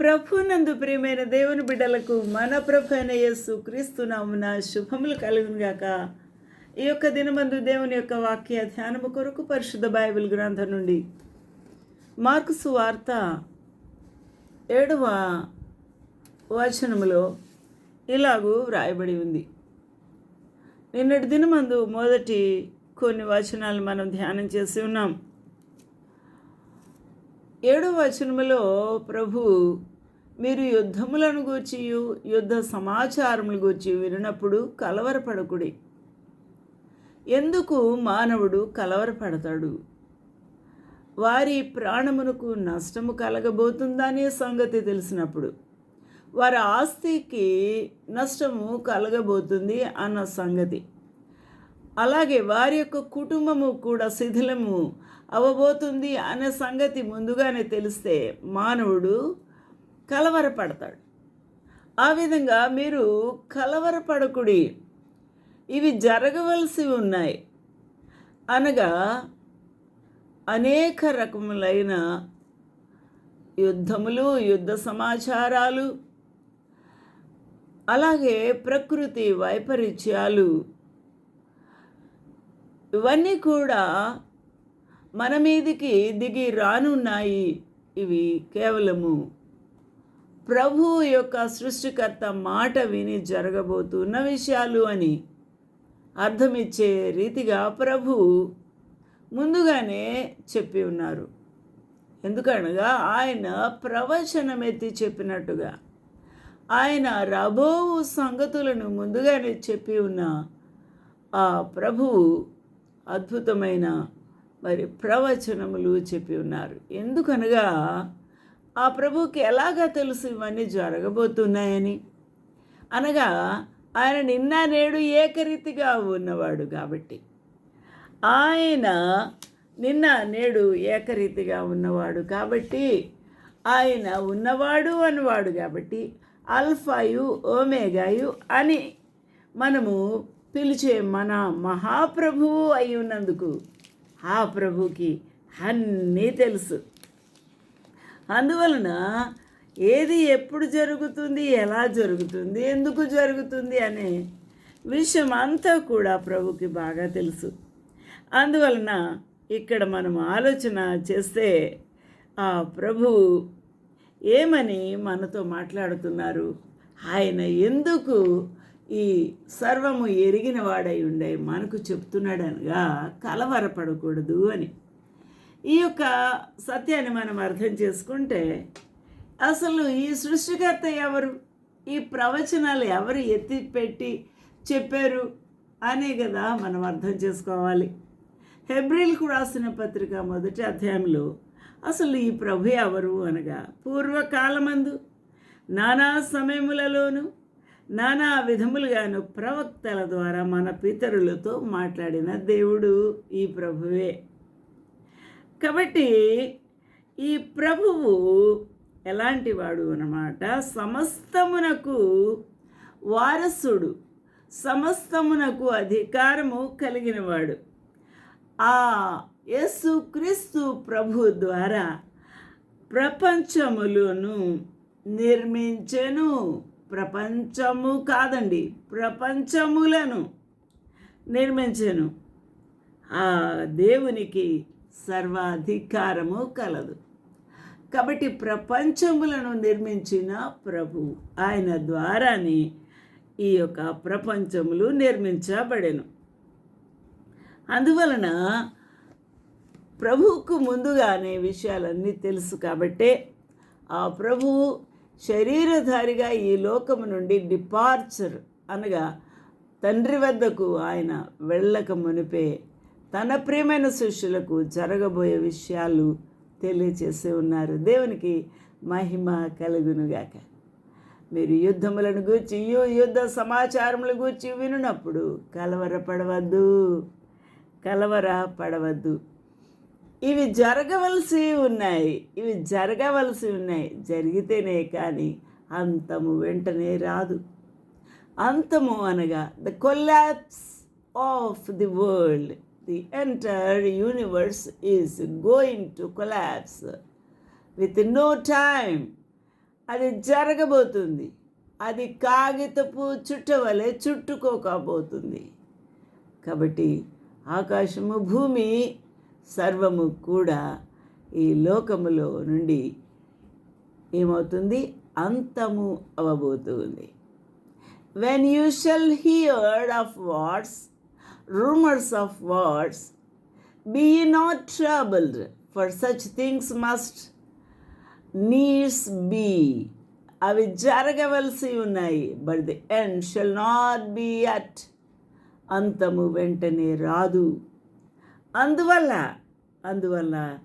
ప్రభునందు ప్రియమైన దేవుని బిడ్డలకు మన ప్రభు అయిన యేసు క్రీస్తునామున శుభములు కలుగునుగాక. ఈ యొక్క దినమందు దేవుని యొక్క వాక్య ధ్యానము కొరకు పరిశుద్ధ బైబిల్ గ్రంథం నుండి మార్కు సువార్త ఏడవ వచనములో ఇలాగూ వ్రాయబడి ఉంది. నిన్నటి దినమందు మొదటి కొన్ని వచనాలు మనం ధ్యానం చేసి ఉన్నాం. ఏడవ వచనములో ప్రభు మీరు యుద్ధములను గూర్చి యుద్ధ సమాచారములు గూర్చి వినినప్పుడు కలవరపడకుడి. ఎందుకు మానవుడు కలవరపడతాడు? వారి ప్రాణమునకు నష్టము కలగబోతుందనే సంగతి తెలిసినప్పుడు వారి ఆస్తికి నష్టము కలగబోతుంది అన్న సంగతి. అలాగే వారి యొక్క కుటుంబము కూడా శిథిలము అవ్వబోతుంది అనే సంగతి ముందుగానే తెలిస్తే మానవుడు కలవరపడతాడు. ఆ విధంగా మీరు కలవరపడకుడి. ఇవి జరగవలసి ఉన్నాయి. అనగా అనేక రకములైన యుద్ధములు యుద్ధ సమాచారాలు అలాగే ప్రకృతి వైపరీత్యాలు ఇవన్నీ కూడా మన మీదికి దిగి రానున్నాయి. ఇవి కేవలము ప్రభు యొక్క సృష్టికర్త మాట విని జరగబోతున్న విషయాలు అని అర్థమిచ్చే రీతిగా ప్రభు ముందుగానే చెప్పి ఉన్నారు. ఎందుకనగా ఆయన ప్రవచనమెత్తి చెప్పినట్టుగా ఆయన రాబోవు సంగతులను ముందుగానే చెప్పి ఉన్న ఆ ప్రభువు అద్భుతమైన మరి ప్రవచనములు చెప్పి ఉన్నారు. ఎందుకనగా ఆ ప్రభుకి ఎలాగా తెలుసు ఇవన్నీ జరగబోతున్నాయని? అనగా ఆయన నిన్న నేడు ఏకరీతిగా ఉన్నవాడు కాబట్టి. ఆయన నిన్న నేడు ఏకరీతిగా ఉన్నవాడు కాబట్టి ఆయన ఉన్నవాడు అనివాడు కాబట్టి అల్ఫాయు ఓమేగాయు అని మనము పిలిచే మన మహాప్రభువు అయి ఉన్నందుకు ఆ ప్రభుకి అన్నీ తెలుసు. అందువలన ఏది ఎప్పుడు జరుగుతుంది ఎలా జరుగుతుంది ఎందుకు జరుగుతుంది అనే విషయం అంతా కూడా ప్రభుకి బాగా తెలుసు. అందువలన ఇక్కడ మనం ఆలోచన చేస్తే ఆ ప్రభువు ఏమని మనతో మాట్లాడుతున్నారు? ఆయన ఎందుకు ఈ సర్వము ఎరిగిన వాడై ఉండే మనకు చెప్తున్నాడనగా కలవరపడకూడదు అని. ఈ యొక్క సత్యాన్ని మనం అర్థం చేసుకుంటే అసలు ఈ సృష్టికర్త ఎవరు? ఈ ప్రవచనాలు ఎవరు ఎత్తి పెట్టి చెప్పారు? అనే కదా మనం అర్థం చేసుకోవాలి. హెబ్రిల్కు రాసిన పత్రిక మొదటి అధ్యాయంలో అసలు ఈ ప్రభు ఎవరు అనగా పూర్వకాలమందు నానా సమయములలోనూ నానా విధములుగాను ప్రవక్తల ద్వారా మన పితరులతో మాట్లాడిన దేవుడు ఈ ప్రభువే. కాబట్టి ఈ ప్రభువు ఎలాంటివాడు అన్నమాట? సమస్తమునకు వారసుడు సమస్తమునకు అధికారము కలిగినవాడు. ఆ యేసుక్రీస్తు ప్రభు ద్వారా ప్రపంచములను నిర్మించెను. ప్రపంచము కాదండి ప్రపంచములను నిర్మించెను. ఆ దేవునికి సర్వాధికారము కలదు. కాబట్టి ప్రపంచములను నిర్మించిన ప్రభు ఆయన ద్వారానే ఈ యొక్క ప్రపంచములు నిర్మించబడెను. అందువలన ప్రభువుకు ముందుగానే విషయాలన్నీ తెలుసు కాబట్టే ఆ ప్రభువు శరీరధారిగా ఈ లోకము నుండి డిపార్చర్ అనగా తండ్రి వద్దకు ఆయన వెళ్ళక మునిపే తన ప్రియమైన శిష్యులకు జరగబోయే విషయాలు తెలియచేసి ఉన్నారు. దేవునికి మహిమ కలుగునుగాక. మీరు యుద్ధములను గూర్చి యుద్ధ సమాచారముల గూర్చి వినున్నప్పుడు కలవరపడవద్దు. కలవర పడవద్దు ఇవి జరగవలసి ఉన్నాయి. ఇవి జరగవలసి ఉన్నాయి. జరిగితేనే కానీ అంతము వెంటనే రాదు. అంతము అనగా the collapse of the world. The entire universe is going to collapse with no time అది జరగబోతుంది. అది కాగితపు చుట్ట వలె చుట్టుకోకపోతుంది. కాబట్టి ఆకాశము భూమి సర్వము కూడా ఈ లోకములో నుండి ఏమవుతుంది? అంతము అవబోతుంది. When you shall hear of wars rumours of wars be not troubled for such things must needs be అవి జరగవలసి ఉన్నాయి but the end shall not be at అంతము వెంటనే రాదు. అందువల్ల అందువల్ల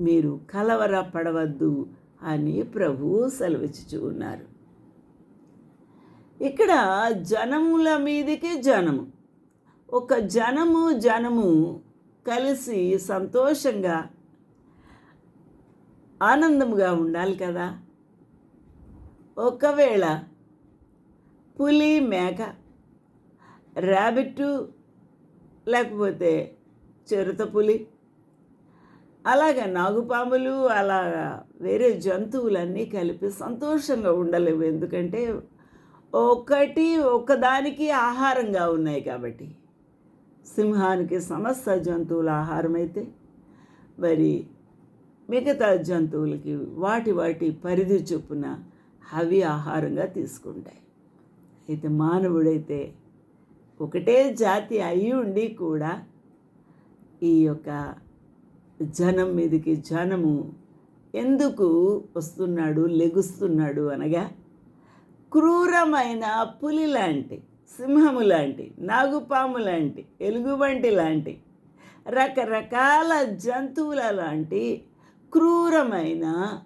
మీరు కలవర పడవద్దు అని ప్రభువు సెలవిచ్చుచు ఉన్నారు. ఇక్కడ జనముల మీదకి జనము. ఒక జనము జనము కలిసి సంతోషంగా ఆనందముగా ఉండాలి కదా? ఒకవేళ పులి మేక ర్యాబిట్టు లేకపోతే చిరుత పులి అలాగా నాగుపాములు అలాగా వేరే జంతువులన్నీ కలిపి సంతోషంగా ఉండలేవు. ఎందుకంటే ఒకటి ఒకదానికి ఆహారంగా ఉన్నాయి కాబట్టి. సింహానికి సమస్త జంతువుల ఆహారమైతే మరి మిగతా జంతువులకి వాటి వాటి పరిధి చొప్పున అవి ఆహారంగా తీసుకుంటాయి. అయితే మానవుడైతే ఒకటే జాతి అయి ఉండి కూడా ఈ యొక్క జనం మీదకి జనము ఎందుకు వస్తున్నాడు లెగుస్తున్నాడు అనగా క్రూరమైన పులి లాంటి సింహము లాంటి నాగుపాము లాంటి ఎలుగుబంటి లాంటి రకరకాల జంతువుల లాంటి క్రూరమైన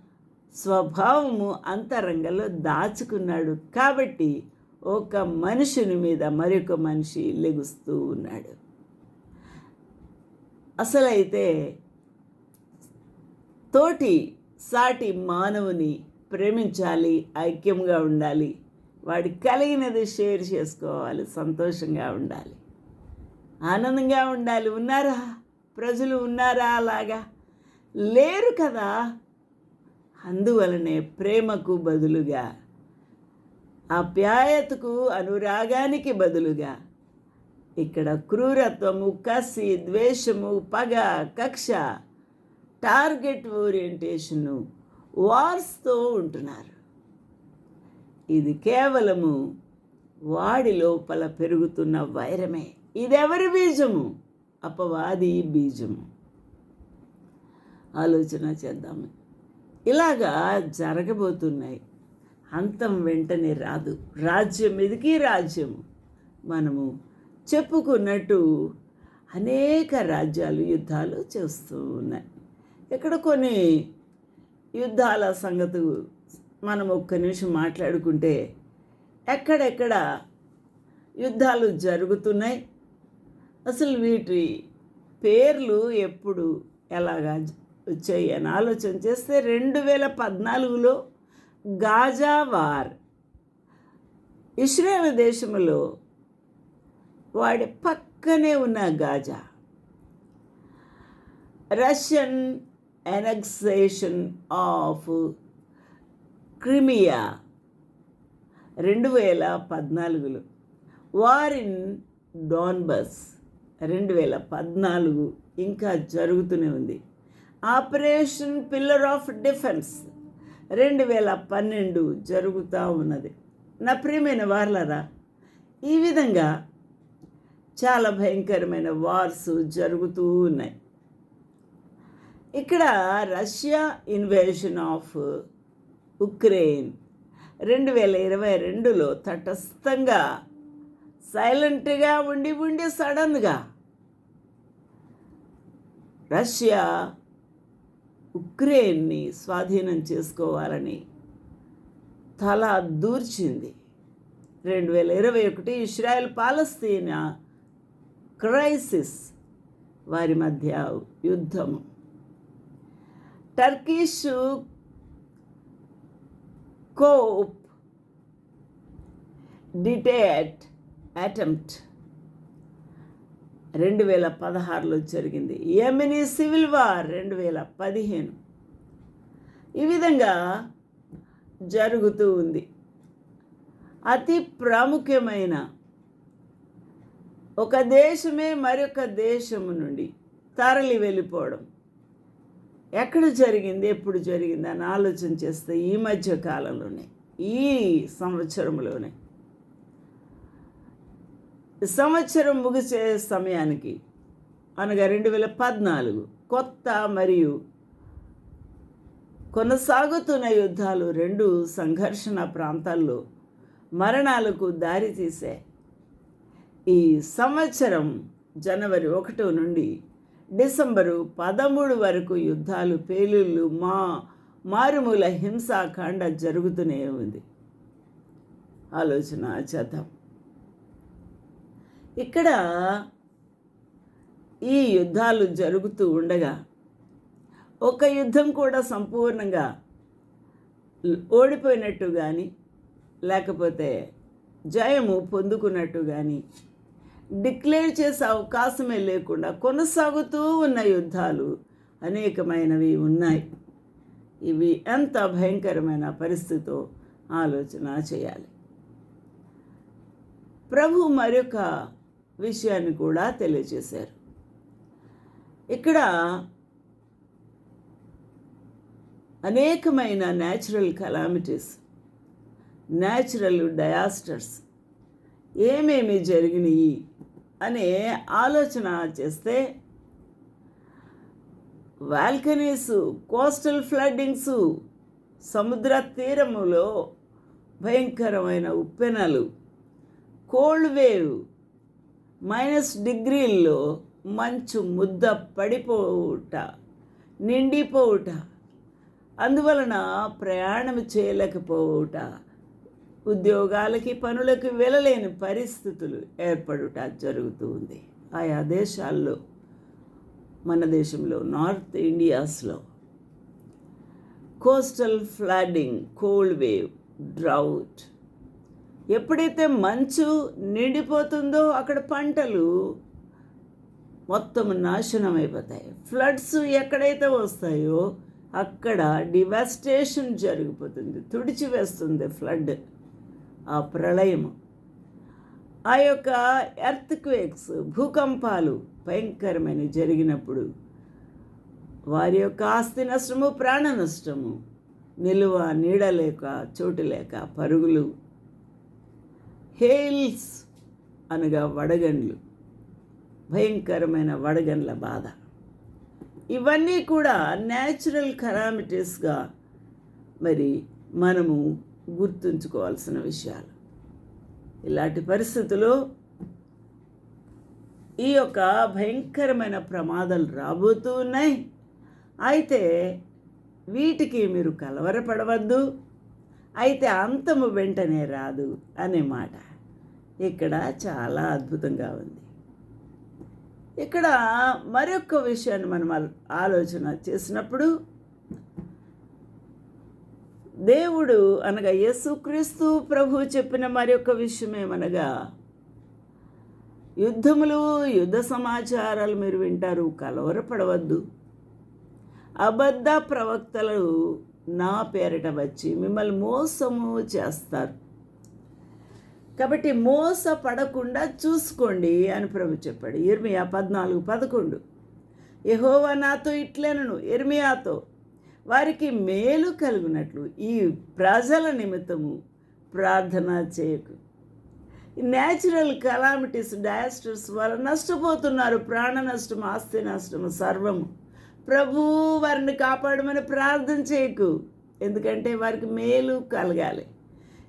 స్వభావము అంతరంగంలో దాచుకున్నాడు. కాబట్టి ఒక మనుషుని మీద మరొక మనిషి లెగుస్తూ ఉన్నాడు. అసలైతే తోటి సాటి మానవుని ప్రేమించాలి ఐక్యంగా ఉండాలి వాడికి కలిగినది షేర్ చేసుకోవాలి. సంతోషంగా ఉండాలి. ఆనందంగా ఉండాలి. ఉన్నారా? ప్రజలు ఉన్నారా? అలాగా? లేరు కదా? అందువలనే ప్రేమకు బదులుగా ఆప్యాయతకు అనురాగానికి బదులుగా ఇక్కడ క్రూరత్వము కసి ద్వేషము పగ కక్ష టార్గెట్ ఓరియంటేషను వార్స్తో ఉంటున్నారు. ఇది కేవలము వాడి లోపల పెరుగుతున్న వైరమే. ఇదెవరి బీజము? అపవాది బీజము. ఆలోచన చేద్దాము ఇలాగా జరగబోతున్నాయి. అంతం వెంటనే రాదు. రాజ్యం మీదకి రాజ్యము. మనము చెప్పుకున్నట్టు అనేక రాజ్యాలు యుద్ధాలు చేస్తూ ఉన్నాయి ఇక్కడ కొన్ని యుద్ధాల సంగతి మనం ఒక్క నిమిషం మాట్లాడుకుంటే ఎక్కడెక్కడ యుద్ధాలు జరుగుతున్నాయి? అసలు వీటి పేర్లు ఎప్పుడు ఎలాగా వచ్చాయి అని ఆలోచన చేస్తే రెండు వేల పద్నాలుగులో గాజా వార్. ఇస్రాయేల్ దేశంలో వాడి పక్కనే ఉన్న Gaza. Russian annexation of Crimea. రెండు వేల పద్నాలుగులో వారిన్ డాన్బస్ రెండు వేల పద్నాలుగు ఇంకా జరుగుతూనే ఉంది. ఆపరేషన్ పిల్లర్ ఆఫ్ డిఫెన్స్ రెండు వేల పన్నెండు జరుగుతూ ఉన్నది. నా ప్రియమైన వార్లరా ఈ విధంగా చాలా భయంకరమైన వార్స్ జరుగుతూ ఉన్నాయి. ఇక్కడ రష్యా ఇన్వేషన్ ఆఫ్ ఉక్రెయిన్. రెండు వేల ఇరవై రెండులో తటస్థంగా సైలెంట్గా ఉండి ఉండి సడన్గా రష్యా ఉక్రెయిన్ని స్వాధీనం చేసుకోవాలని తల దూర్చింది. రెండు వేల ఇరవై ఒకటి ఇస్రాయెల్ పాలస్తీనా క్రైసిస్ వారి మధ్య యుద్ధం టర్కిష్ కోప్ డిటేట్ అటెంప్ట్ రెండు వేల పదహారులో జరిగింది. యమిని సివిల్ వార్ రెండు వేల పదిహేను. ఈ విధంగా జరుగుతూ ఉంది. అతి ప్రాముఖ్యమైన ఒక దేశమే మరొక దేశము నుండి తరలి వెళ్ళిపోవడం ఎక్కడ జరిగింది ఎప్పుడు జరిగింది అని ఆలోచన చేస్తే ఈ మధ్య కాలంలోనే ఈ సంవత్సరంలోనే. సంవత్సరం ముగిసే సమయానికి అనగా రెండు వేల పద్నాలుగు కొత్త మరియు కొనసాగుతున్న యుద్ధాలు రెండు సంఘర్షణ ప్రాంతాల్లో మరణాలకు దారితీసే ఈ సంవత్సరం జనవరి ఒకటో నుండి డిసెంబరు పదమూడు వరకు యుద్ధాలు పేలుళ్ళు మా మారుమూల హింసాకాండ జరుగుతూనే ఉంది. ఆలోచన చేద్దాం. ఇక్కడ ఈ యుద్ధాలు జరుగుతూ ఉండగా ఒక యుద్ధం కూడా సంపూర్ణంగా ఓడిపోయినట్టు కానీ లేకపోతే జయము పొందుకున్నట్టు కానీ డిక్లేర్ చేసే అవకాశమే లేకుండా కొనసాగుతూ ఉన్న యుద్ధాలు అనేకమైనవి ఉన్నాయి. ఇవి ఎంత భయంకరమైన పరిస్థితితో ఆలోచన చేయాలి. ప్రభు మరొక విషయాన్ని కూడా తెలియజేశారు. ఇక్కడ అనేకమైన న్యాచురల్ కలామిటీస్ న్యాచురల్ డయాస్టర్స్ ఏమేమి జరిగినాయి అనే ఆలోచన చేస్తే వాల్కనీస్ కోస్టల్ ఫ్లడ్డింగ్స్ సముద్ర తీరములో భయంకరమైన ఉప్పెనలు కోల్డ్ వేవ్ మైనస్ డిగ్రీల్లో మంచు ముద్ద పడిపోవుట నిండిపోవుట అందువలన ప్రయాణం చేయలేకపోవుట ఉద్యోగాలకి పనులకు వెళ్ళలేని పరిస్థితులు ఏర్పడుట జరుగుతూ ఉంది. ఆయా దేశాల్లో మన దేశంలో north ఇండియాస్లో coastal flooding cold wave drought ఎప్పుడైతే మంచు నిండిపోతుందో అక్కడ పంటలు మొత్తం నాశనం అయిపోతాయి ఫ్లడ్స్ ఎక్కడైతే వస్తాయో అక్కడ డివాస్టేషన్ జరిగిపోతుంది. తుడిచివేస్తుంది ఫ్లడ్. ఆ ప్రళయము. ఆ యొక్క ఎర్త్ క్వేక్స్ భూకంపాలు భయంకరమైన జరిగినప్పుడు వారి యొక్క ఆస్తి నష్టము ప్రాణ నష్టము నిలువ నీడ లేక చోటు లేక పరుగులు హేల్స్ అనగా వడగండ్లు భయంకరమైన వడగండ్ల బాధ. ఇవన్నీ కూడా న్యాచురల్ కరామిటీస్గా మరి మనము గుర్తుంచుకోవాల్సిన విషయాలు. ఇలాంటి పరిస్థితుల్లో ఈ యొక్క భయంకరమైన ప్రమాదాలు రాబోతూ ఉన్నాయి. అయితే వీటికి మీరు కలవరపడవద్దు. అయితే అంతము వెంటనే రాదు అనే మాట ఇక్కడ చాలా అద్భుతంగా ఉంది. ఇక్కడ మరొక విషయాన్ని మనం ఆలోచన చేసినప్పుడు దేవుడు అనగా యేసుక్రీస్తు ప్రభు చెప్పిన మరొక విషయం ఏమనగా యుద్ధములు యుద్ధ సమాచారాలు మీరు వింటారు కలవరపడవద్దు. అబద్ధ ప్రవక్తలు నా పేరిట వచ్చి మిమ్మల్ని మోసము చేస్తారు. కాబట్టి మోసపడకుండా చూసుకోండి అని ప్రభు చెప్పాడు. ఇర్మియా పద్నాలుగు పదకొండు. యహోవా నాతో ఇట్లేనను ఇర్మియాతో వారికి మేలు కలుగునట్లు ఈ ప్రజల నిమిత్తము ప్రార్థన చేయకు. న్యాచురల్ కలామిటీస్ డయాస్టర్స్ వల్ల నష్టపోతున్నారు. ప్రాణ నష్టం ఆస్తి నష్టం సర్వము. ప్రభు వారిని కాపాడమని ప్రార్థన చేయకు. ఎందుకంటే వారికి మేలు కలగాలి.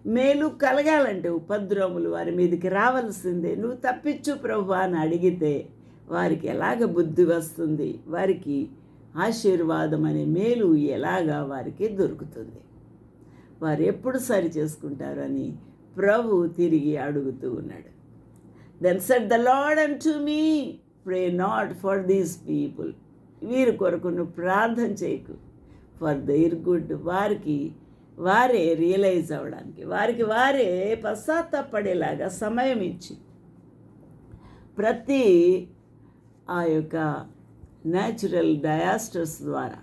మేలు కలగాలంటే ఉపద్రవములు వారి మీదకి రావాల్సిందే. నువ్వు తప్పించు ప్రభు అని అడిగితే వారికి ఎలాగ బుద్ధి వస్తుంది? వారికి ఆశీర్వాదం అనే మేలు ఎలాగా వారికి దొరుకుతుంది? వారు ఎప్పుడు సరి చేసుకుంటారు అని ప్రభు తిరిగి అడుగుతూ ఉన్నాడు. Then said the Lord and to me pray not for these people వీరి కొరకు నువ్వు ప్రార్థన చేయకు. ఫర్ దైర్ గుడ్ వారికి వారే రియలైజ్ అవ్వడానికి వారికి వారే పశ్చాత్తాపడేలాగా సమయం ఇచ్చి ప్రతి ఆ యొక్క న్యాచురల్ డయాస్టర్స్ ద్వారా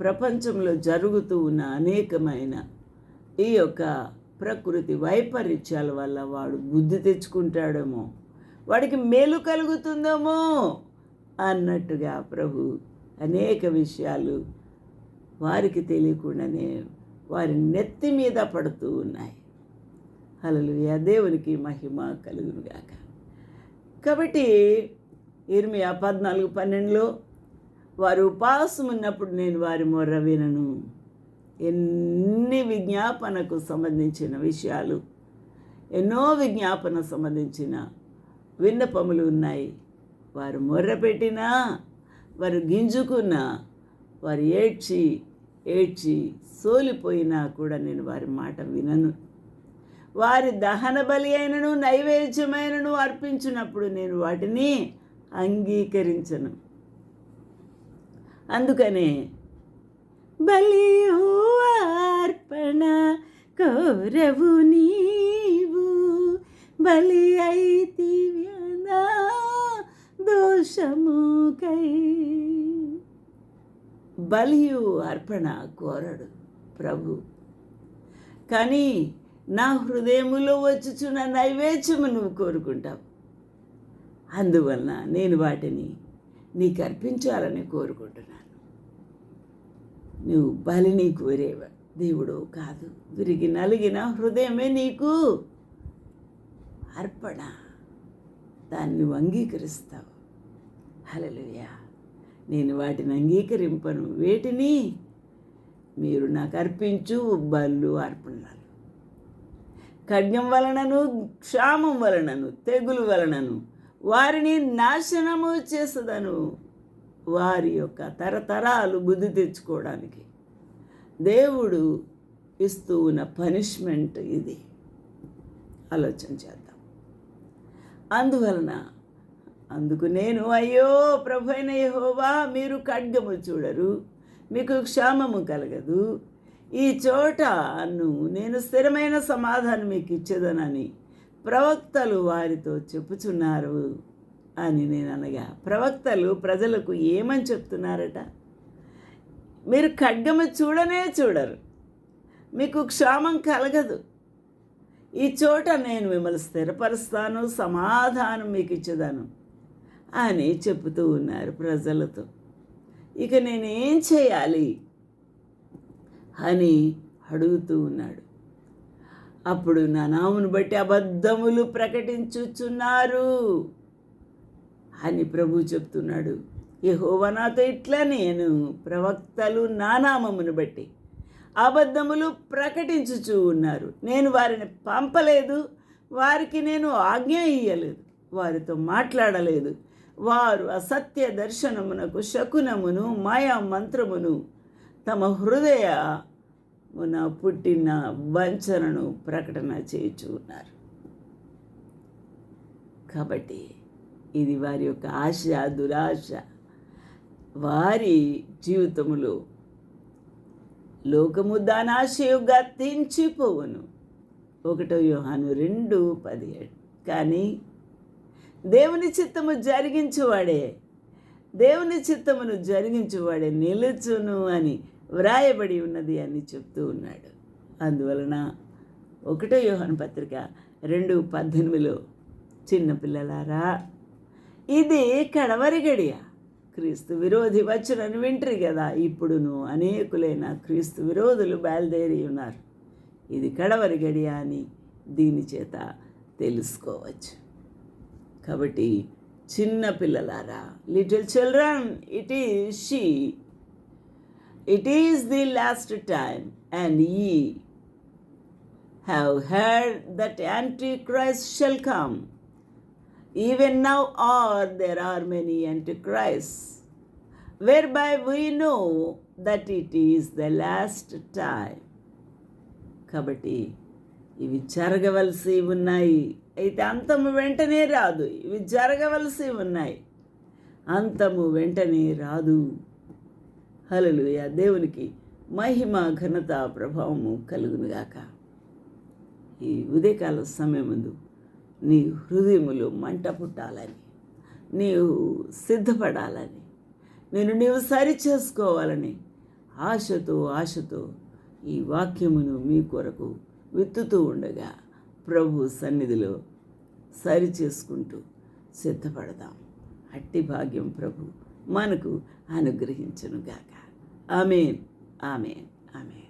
ప్రపంచంలో జరుగుతూ ఉన్న అనేకమైన ఈ యొక్క ప్రకృతి వైపరీత్యాల వల్ల వాడు బుద్ధి తెచ్చుకుంటాడేమో. వాడికి మేలు కలుగుతుందేమో అన్నట్టుగా ప్రభు అనేక విషయాలు వారికి తెలియకుండానే వారి నెత్తి మీద పడుతూ ఉన్నాయి. అలలు దేవునికి మహిమ కలుగునుగాక. కాబట్టి ఇర్మియా పద్నాలుగు పన్నెండులో వారు ఉపవాసం ఉన్నప్పుడు నేను వారి మొర్ర వినను ఎన్ని విజ్ఞాపనకు సంబంధించిన విషయాలు ఎన్నో విజ్ఞాపన సంబంధించిన విన్నపములు ఉన్నాయి. వారు మొర్ర పెట్టినా వారు గింజుకున్నా వారు ఏడ్చి ఏడ్చి సోలిపోయినా కూడా నేను వారి మాట వినను. వారి దహన బలి అయినను నైవేద్యమైనను అర్పించినప్పుడు నేను వాటిని అంగీకరించను. అందుకనే బలి అర్పణ కోరవు నీవు. బలి అయితివ్యనా దోషముకై బలియు అర్పణ కోరడు ప్రభు. కానీ నా హృదయములో వచ్చుచున్న నైవేద్యము నువ్వు కోరుకుంటావు. అందువలన నేను వాటిని నీకు అర్పించాలని కోరుకుంటున్నాను. నువ్వు బలిని కోరేవ? దేవుడు కాదు. విరిగి నలిగిన హృదయమే నీకు అర్పణ. దాన్ని అంగీకరిస్తావు. హలలుయా నేను వాటిని అంగీకరింపను. వేటిని మీరు నాకు అర్పించు బళ్ళు అర్పణలు. ఖడ్గం వలనను క్షామం వలనను తెగులు వలనను వారిని నాశనము చేసదను. వారి యొక్క తరతరాలు బుద్ధి తెచ్చుకోవడానికి. దేవుడు ఇస్తూ ఉన్న పనిష్మెంట్ ఇది. ఆలోచన చేద్దాం. అందువలన అందుకు నేను అయ్యో ప్రభు యహోవా మీరు ఖడ్గము చూడరు మీకు క్షామము కలగదు. ఈ చోట నువ్వు నేను స్థిరమైన సమాధానం మీకు ఇచ్చేదనని ప్రవక్తలు వారితో చెప్పుచున్నారు అని నేను అనగా ప్రవక్తలు ప్రజలకు ఏమని చెప్తున్నారట? మీరు ఖడ్గము చూడనే చూడరు. మీకు క్షామం కలగదు. ఈ చోట నేను మిమ్మల్ని స్థిరపరుస్తాను సమాధానం మీకు ఇచ్చేదాను అని చెబుతూ ఉన్నారు ప్రజలతో. ఇక నేనేం చేయాలి అని అడుగుతూ ఉన్నాడు. అప్పుడు నా నామును బట్టి అబద్ధములు ప్రకటించుచున్నారు అని ప్రభు చెప్తున్నాడు. యెహోవా నాతో ఇట్లా నేను ప్రవక్తలు నా నామమును బట్టి అబద్ధములు ప్రకటించుచూ ఉన్నారు. నేను వారిని పంపలేదు వారికి నేను ఆజ్ఞ ఇయ్యలేదు వారితో మాట్లాడలేదు. వారు అసత్య దర్శనమునకు శకునమును మాయా మంత్రమును తమ హృదయ నా పుట్టిన వంచనను ప్రకటన చేయుచు ఉన్నారు. కాబట్టి ఇది వారి యొక్క ఆశ దురాశ. వారి జీవితములో లోకము దానాశయుగా తెంచిపోవును ఒకటో యోహాను రెండు పదిహేడు. కానీ దేవుని చిత్తము జరిగించువాడే దేవుని చిత్తమును జరిగించువాడే నిలుచును అని వ్రాయబడి ఉన్నది అని చెప్తూ ఉన్నాడు. అందువలన ఒకటో యోహాను పత్రిక రెండు పద్దెనిమిదిలో చిన్నపిల్లలారా ఇది కడవరి గడియ. క్రీస్తు విరోధి వచ్చునని వింటరు కదా ఇప్పుడును అనేకులైన క్రీస్తు విరోధులు బయలుదేరి ఉన్నారు. ఇది కడవరి గడియ అని దీని చేత తెలుసుకోవచ్చు. కాబట్టి చిన్న పిల్లలారా లిటిల్ చిల్డ్రన్ ఇట్ ఈ she it is the last time and we have heard that Antichrist shall come. Even now are there are many Antichrists, whereby we know that it is the last time. కాబట్టి ఇవి జరగవలసి ఉన్నాయి అయితే అంతము వెంటనే రాదు ఇవి జరగవలసి ఉన్నాయి అంతము వెంటనే రాదు హలలుయ దేవునికి మహిమ ఘనత ప్రభావము కలుగునుగాక ఈ ఉదయకాల సమయముందు నీ హృదయములు మంట పుట్టాలని నీవు సిద్ధపడాలని నేను నీవు సరి చేసుకోవాలని ఆశతో ఆశతో ఈ వాక్యమును మీ కొరకు విత్తుతూ ఉండగా ప్రభు సన్నిధిలో సరి చేసుకుంటూ సిద్ధపడదాం. అట్టి భాగ్యం ప్రభు మనకు అనుగ్రహించనుగాక Amen. Amen. Amen.